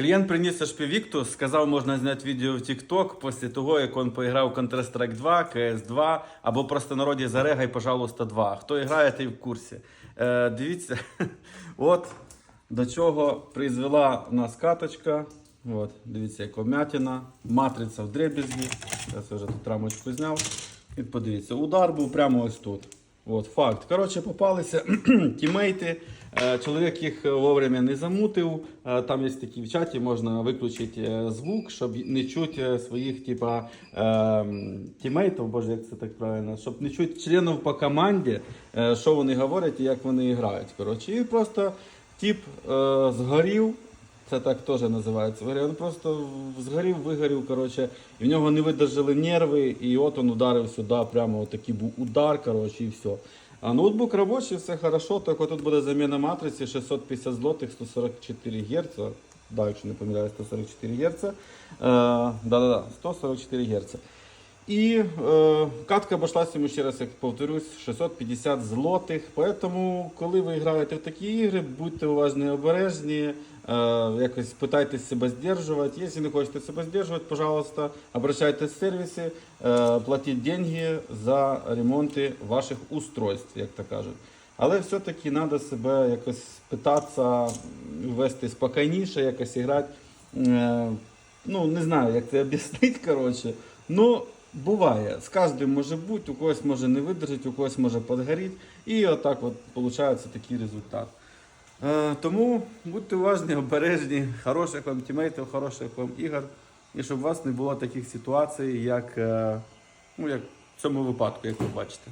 Клієнт приніс шпівікту, сказав, можна зняти відео в TikTok після того, як він поіграв Counter-Strike 2, CS 2 або просто народі зарегай, пожалуйста, 2. Хто грає, той в курсі. Е, дивіться, от до чого призвела нас каточка. От, дивіться, як вмятина, матриця в дребезгі. Зараз вже тут рамочку зняв. І подивіться, удар був прямо ось тут. От, факт. Коротше, попалися тімейти. Е, Чоловік їх вовремя не замутив. Е, Там є такі в чаті, можна виключити е, звук, щоб не чути е, своїх типа, е, тімейтів, боже, як це так правильно, щоб не чути членів по команді, е, що вони говорять і як вони грають. Коротше, і просто тип е, згорів. Це так теж називається. Він просто згорів, вигорів, коротше, і в нього не видержали нерви, і от він ударив сюди, прямо такий був удар, коротше, і все. А ноутбук робочий, все хорошо, тільки тут буде заміна матриці 650 злотих, 144 Гц. Да, не помиляюсь, 144 Гц. Е, да-да-да, 144 Гц. І е, катка обошлася йому ще раз, як повторюсь, 650 злотих. Поэтому, коли ви граєте в такі ігри, будьте уважні і обережні, е, якось питайтесь себе здержувати. Якщо не хочете себе здержувати, пожалуйста, обращайтесь в сервіси, е, платіть деньги за ремонти ваших устройств, як то кажуть. Але все-таки треба себе якось питатися, вести спокійніше, якось грати. Е, ну, не знаю, як це об'яснити, коротше. Ну, буває. З кожним може бути, у когось може не видержить, у когось може підгоріти. І отак от виходить такий результат. Е, тому будьте уважні, обережні, хороших вам тімейтів, хороших вам ігор. І щоб у вас не було таких ситуацій, як, е, ну, як в цьому випадку, як ви бачите.